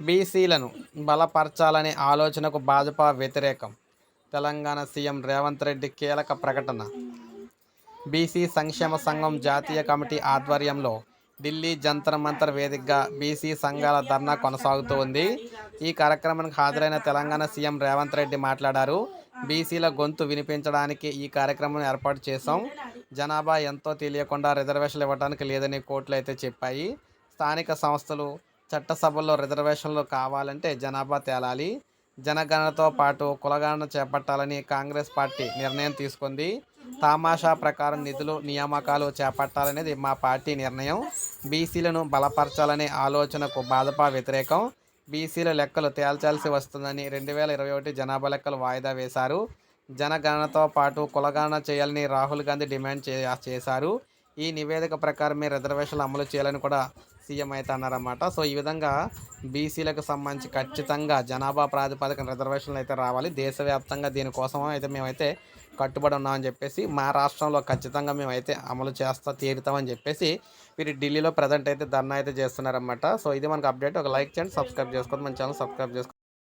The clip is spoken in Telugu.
బీసీలను బలపరచాలనే ఆలోచనకు భాజపా వ్యతిరేకం. తెలంగాణ సీఎం రేవంత్ రెడ్డి కీలక ప్రకటన. బీసీ సంక్షేమ సంఘం జాతీయ కమిటీ ఆధ్వర్యంలో ఢిల్లీ జంతర్ మంతర్ వేదికగా బీసీ సంఘాల ధర్నా కొనసాగుతూ ఉంది. ఈ కార్యక్రమానికి హాజరైన తెలంగాణ సీఎం రేవంత్ రెడ్డి మాట్లాడారు. బీసీల గొంతు వినిపించడానికి ఈ కార్యక్రమం ఏర్పాటు చేశాం. జనాభా ఎంతో తెలియకుండా రిజర్వేషన్లు ఇవ్వడానికి లేదని కోర్టులు అయితే చెప్పాయి. స్థానిక సంస్థలు చట్టసభల్లో రిజర్వేషన్లు కావాలంటే జనాభా తేలాలి. జనగణనతో పాటు కులగణన చేపట్టాలని కాంగ్రెస్ పార్టీ నిర్ణయం తీసుకుంది. తామాషా ప్రకారం నిధులు నియామకాలు చేపట్టాలనేది మా పార్టీ నిర్ణయం. బీసీలను బలపరచాలనే ఆలోచనకు భాజపా వ్యతిరేకం. బీసీల లెక్కలు తేల్చాల్సి వస్తుందని రెండు వేల ఇరవై ఒకటి జనాభా లెక్కలు వాయిదా వేశారు. జనగణనతో పాటు కులగణన చేయాలని రాహుల్ గాంధీ డిమాండ్ చే చేశారు. ఈ నివేదిక ప్రకారమే రిజర్వేషన్లు అమలు చేయాలని కూడా సీఎం అయితే అన్నారన్నమాట. సో ఈ విధంగా బీసీలకు సంబంధించి ఖచ్చితంగా జనాభా ప్రాతిపదికన రిజర్వేషన్లు అయితే రావాలి. దేశవ్యాప్తంగా దీనికోసం అయితే మేమైతే కట్టుబడి ఉన్నామని చెప్పేసి మా రాష్ట్రంలో ఖచ్చితంగా మేమైతే అమలు చేస్తా తీరుతామని చెప్పేసి వీరు ఢిల్లీలో ప్రజెంట్ అయితే ధర్నా అయితే చేస్తున్నారన్నమాట. సో ఇది మనకు అప్డేట్. ఒక లైక్ చేయండి సబ్స్క్రైబ్ చేసుకోండి. మన ఛానల్ సబ్స్క్రైబ్ చేసుకోండి.